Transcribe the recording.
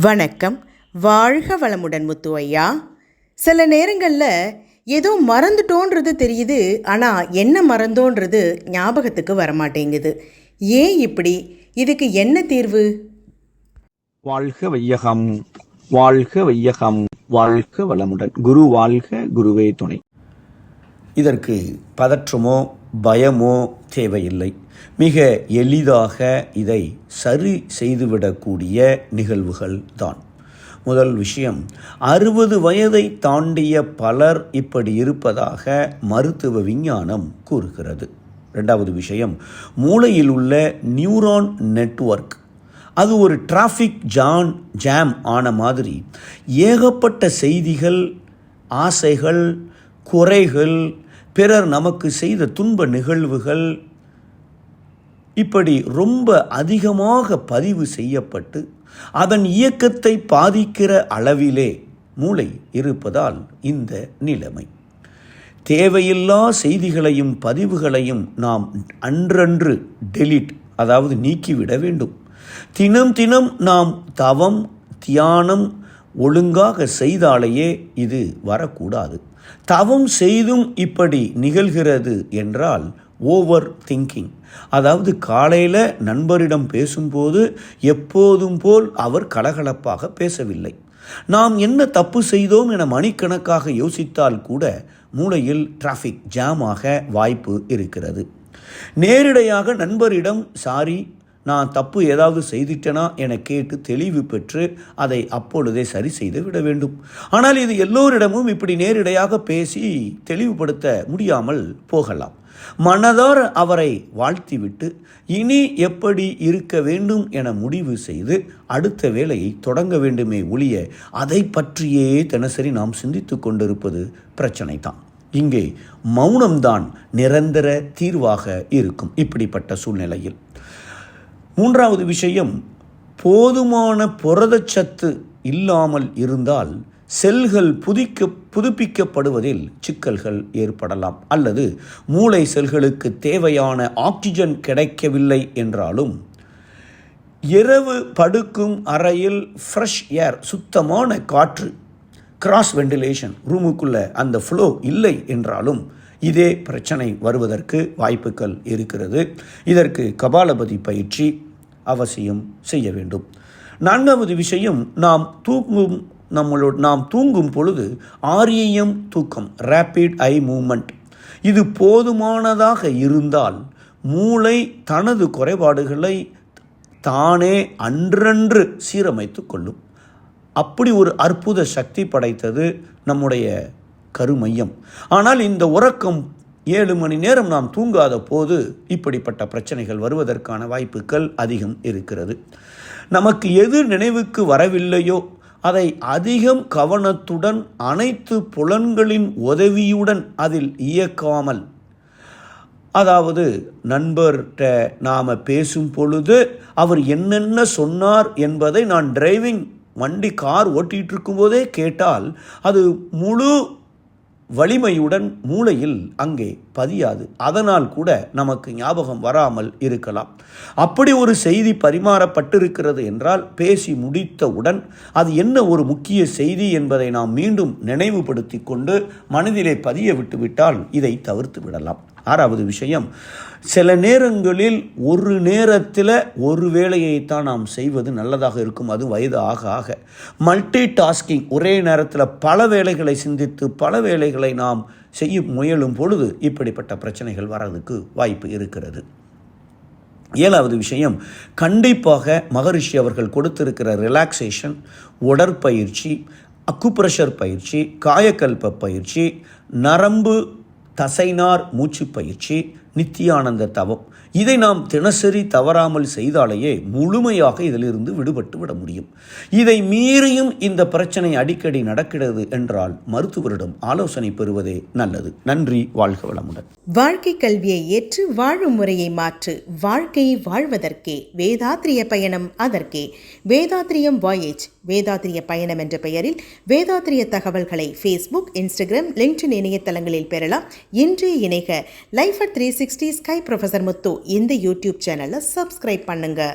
வணக்கம். வாழ்க வளமுடன் முத்து ஐயா சில நேரங்களில் ஏதோ மறந்துட்டோன்றது தெரியுது ஆனால் என்ன மறந்தோன்றது ஞாபகத்துக்கு வரமாட்டேங்குது. ஏன் இப்படி? இதுக்கு என்ன தீர்வு? வாழ்க வையகம் வாழ்க வையகம் வாழ்க வளமுடன். குரு வாழ்க குருவே துணை. இதற்கு பதற்றமோ பயமோ தேவையில்லை. மிக எளிதாக இதை சரி செய்துவிடக்கூடிய நிகழ்வுகள் தான். முதல் விஷயம் அறுபது வயதை தாண்டிய பலர் இப்படி இருப்பதாக மருத்துவ விஞ்ஞானம் கூறுகிறது. ரெண்டாவது விஷயம் மூளையில் உள்ள நியூரான் நெட்வொர்க் அது ஒரு டிராஃபிக் ஜான் ஜாம் ஆன மாதிரி ஏகப்பட்ட செய்திகள் ஆசைகள் குறைகள் பிறர் நமக்கு செய்த துன்ப நிகழ்வுகள் இப்படி ரொம்ப அதிகமாக பதிவு செய்யப்பட்டு அதன் இயக்கத்தை பாதிக்கிற அளவிலே மூளை இருப்பதால் இந்த நிலைமை. தேவையில்லா செய்திகளையும் பதிவுகளையும் நாம் அன்றன்று டெலிட் அதாவது நீக்கிவிட வேண்டும். தினம் தினம் நாம் தவம் தியானம் ஒழுங்காக செய்தாலேயே இது வரக்கூடாது. தவம் செய்தும் இப்படி நிகழ்கிறது என்றால் ஓவர் திங்கிங் அதாவது காலையில் நண்பரிடம் பேசும்போது எப்போதும் போல் அவர் கலகலப்பாக பேசவில்லை. நாம் என்ன தப்பு செய்தோம் என மணிக்கணக்காக யோசித்தால் கூட மூளையில் டிராஃபிக் ஜாமாக வாய்ப்பு இருக்கிறது. நேரிடையாக நண்பரிடம் சாரி நான் தப்பு ஏதாவது செய்துட்டேனா என கேட்டு தெளிவு பெற்று அதை அப்பொழுதே சரி செய்து விட வேண்டும். ஆனால் இது எல்லோரிடமும் இப்படி நேரிடையாக பேசி தெளிவுபடுத்த முடியாமல் போகலாம். மனதார அவரை வாழ்த்திவிட்டு இனி எப்படி இருக்க வேண்டும் என முடிவு செய்து அடுத்த வேலையை தொடங்க வேண்டுமே ஒழிய அதை பற்றியே தினசரி நாம் சிந்தித்து கொண்டிருப்பது பிரச்சனை தான் இங்கே மௌனம்தான் நிரந்தர தீர்வாக இருக்கும் இப்படிப்பட்ட சூழ்நிலையில். மூன்றாவது விஷயம் போதுமான புரதச்சத்து இல்லாமல் இருந்தால் செல்கள் புதிக்க புதுப்பிக்கப்படுவதில் சிக்கல்கள் ஏற்படலாம். அல்லது மூளை செல்களுக்கு தேவையான ஆக்சிஜன் கிடைக்கவில்லை என்றாலும் இரவு படுக்கும் அறையில் ஃப்ரெஷ் ஏர் சுத்தமான காற்று கிராஸ் வெண்டிலேஷன் ரூமுக்குள்ள அந்த ஃப்ளோ இல்லை என்றாலும் இதே பிரச்சனை வருவதற்கு வாய்ப்புகள் இருக்கிறது. இதற்கு கபாலபதி பயிற்சி அவசியம் செய்ய வேண்டும். நான்காவது விஷயம் நாம் தூங்கும் நம்மளோட நாம் தூங்கும் பொழுது ஆரியம் தூக்கம் ரேப்பிட் ஐ மூமெண்ட் இது போதுமானதாக இருந்தால் மூளை தனது குறைபாடுகளை தானே அன்றன்று சீரமைத்து கொள்ளும். அப்படி ஒரு அற்புத சக்தி படைத்தது நம்முடைய கருமையம். ஆனால் இந்த உறக்கம் ஏழு மணி நேரம் நாம் தூங்காத போது இப்படிப்பட்ட பிரச்சனைகள் வருவதற்கான வாய்ப்புகள் அதிகம் இருக்கிறது. நமக்கு எது நினைவுக்கு வரவில்லையோ அதை அதிகம் கவனத்துடன் அனைத்து புலன்களின் உதவியுடன் அதில் இயக்காமல் அதாவது நண்பர்கிட்ட நாம் பேசும் பொழுது அவர் என்னென்ன சொன்னார் என்பதை நான் டிரைவிங் வண்டி கார் ஓட்டிகிட்டு இருக்கும்போதே கேட்டால் அது முழு வலிமையுடன் மூளையில் அங்கே பதியாது. அதனால் கூட நமக்கு ஞாபகம் வராமல் இருக்கலாம். அப்படி ஒரு செய்தி பரிமாறப்பட்டிருக்கிறது என்றால் பேசி முடித்தவுடன் அது என்ன ஒரு முக்கிய செய்தி என்பதை நாம் மீண்டும் நினைவுபடுத்தி கொண்டு மனதிலே பதிய விட்டுவிட்டால் இதை தவிர்த்து விடலாம். ஆறாவது விஷயம் சில நேரங்களில் ஒரு நேரத்தில் ஒரு வேலையைத்தான் நாம் செய்வது நல்லதாக இருக்கும். அது வயது ஆக ஆக. மல்டி டாஸ்கிங் ஒரே நேரத்தில் பல வேலைகளை சிந்தித்து பல வேலைகளை நாம் செய்ய முயலும் பொழுது இப்படிப்பட்ட பிரச்சனைகள் வர்றதுக்கு வாய்ப்பு இருக்கிறது. ஏழாவது விஷயம் கண்டிப்பாக மகரிஷி அவர்கள் கொடுத்திருக்கிற ரிலாக்ஸேஷன் உடற்பயிற்சி அக்குப்ரெஷர் பயிற்சி காயக்கல்ப பயிற்சி நரம்பு தசைனார் மூச்சு பயிற்சி நித்தியானந்த தவம் இதை நாம் தினசரி தவறாமல் செய்தாலேயே முழுமையாக இதிலிருந்து விடுபட்டு விட முடியும். இதை மீறியும் இந்த பிரச்சனை அடிக்கடி நடக்கிறது என்றால் மருத்துவரிடம் ஆலோசனை பெறுவதே நல்லது. நன்றி வாழ்க வளமுடன். வாழ்க்கை கல்வியை ஏற்று வாழும் முறையை மாற்று வாழ்க்கையை வாழ்வதற்கே வேதாத்திரிய பயணம் அதற்கே. வேதாத்திரியம் வாயேஜ் வேதாத்திரிய பயணம் என்ற பெயரில் வேதாத்திரிய தகவல்களை ஃபேஸ்புக் இன்ஸ்டாகிராம் லிங்க்டின் இணையதளங்களில் பெறலாம். இன்றே இணைக. Life at three sixty sky professor Muthu இந்த யூடியூப் சேனலை சப்ஸ்கிரைப் பண்ணுங்கள்